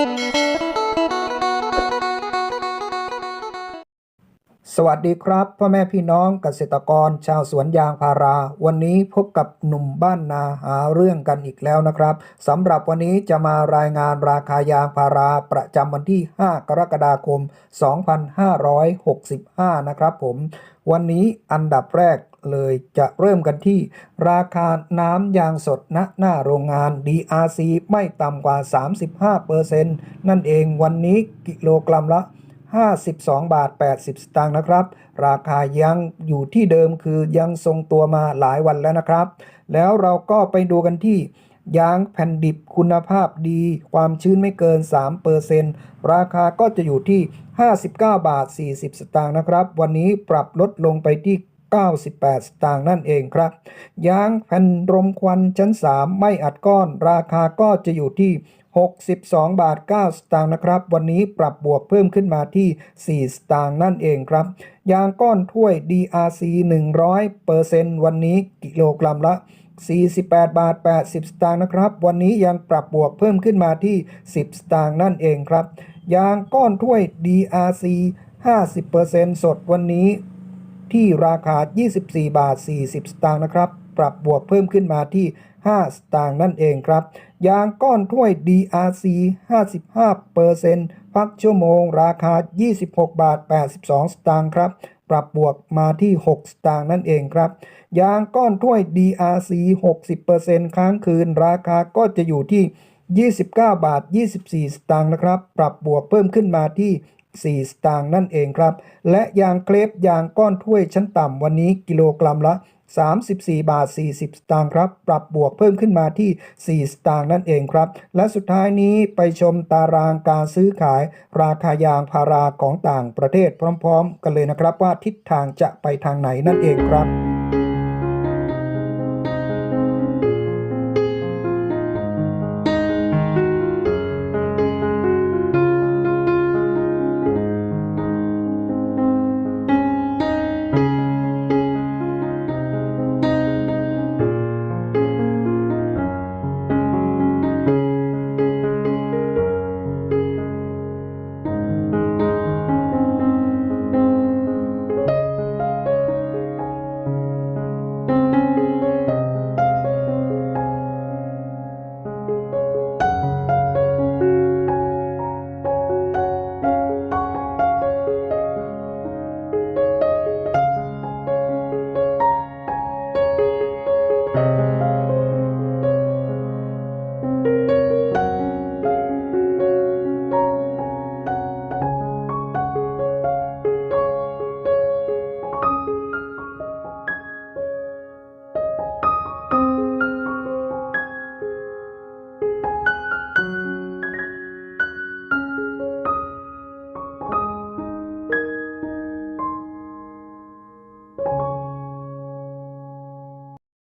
สวัสดีครับพ่อแม่พี่น้องเกษตรกรชาวสวนยางพารา วันนี้พบกับหนุ่มบ้านนาหาเรื่องกันอีกแล้วนะครับสำหรับวันนี้จะมารายงานราคายางพาราประจำวันที่ 5 กรกฎาคม 2565 นะครับผม วันนี้อันดับแรกเลยจะเริ่มกันที่ ราคาน้ำยางสดณหน้าโรงงาน DRC ไม่ต่ำกว่า 35%นั่นเองวันนี้กิโลกรัมละ 52 บาท 80 สตางค์นะครับ ราคายังอยู่ที่เดิมคือยังทรงตัวมาหลายวันแล้วนะครับ แล้วเราก็ไปดูกันที่ยางแผ่นดิบคุณภาพดี ความชื้นไม่เกิน 3%ราคาก็จะอยู่ที่ 59 บาท 40 สตางค์นะครับ วันนี้ปรับลดลงไปที่ 98 สตางค์นั่นเองครับ ยางแผ่นรมควันชั้น 3 ไม่อัดก้อน ราคาก็จะอยู่ที่ 62 บาท 9 สตางค์นะครับ วันนี้ปรับบวกเพิ่มขึ้นมาที่ 4 สตางค์นั่นเองครับ ยางก้อนถ้วย DRC 100%วันนี้กิโลกรัมละ 48 บาท 80 สตางค์นะครับ วันนี้ยังปรับบวกเพิ่มขึ้นมาที่ 10 สตางค์นั่นเองครับ ยางก้อนถ้วย DRC 50%สดวันนี้ที่ราคา 24 บาท 40 สตางค์นะครับ ปรับบวกเพิ่มขึ้นมาที่ 5 สตางค์นั่นเองครับ ยางก้อนถ้วย DRC 55%พักชั่วโมง ราคา 26 บาท 82 สตางค์ครับ ปรับบวกมาที่ 6 สตางค์นั่นเองครับ ยางก้อนถ้วย DRC 60%ค้างคืนราคาก็จะอยู่ที่ 29 บาท 24 สตางค์นะครับ ปรับบวกเพิ่มขึ้นมาที่ 4 สตางค์นั่นเองครับ และยางเคลปยางก้อนถ้วยชั้นต่ำวันนี้กิโลกรัมละ 34 บาท 40 สตางค์ครับ ปรับบวกเพิ่มขึ้นมาที่ 4 สตางค์นั่นเองครับ และสุดท้ายนี้ไปชมตารางการซื้อขาย ราคายางพาราของต่างประเทศพร้อม ๆ กันเลยนะครับว่าทิศทางจะไปทางไหนนั่นเองครับ